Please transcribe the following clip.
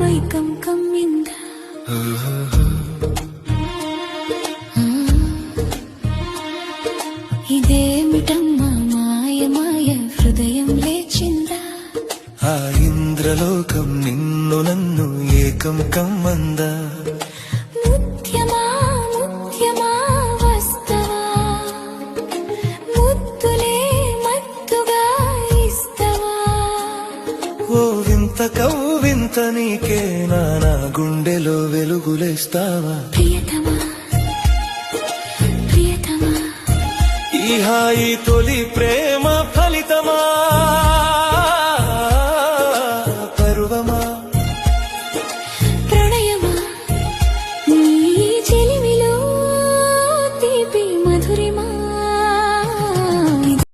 மைக்கம் கம்மிந்த ఇదేమిటమ్మా మాయ మాయ హృదయం లేచిందా. ఆ ఇంద్రలోకం నిన్ను నన్ను ఏకం కమ్మందా. ముత్యమా ముత్యమా వస్తవా? ముత్తులే మత్తుగా ఇస్తవా? ఓ వింత కవ్వ వింత నీకే నా గుండెలో వెలుగులేస్తావా? ఈ హాయి తొలి ప్రేమ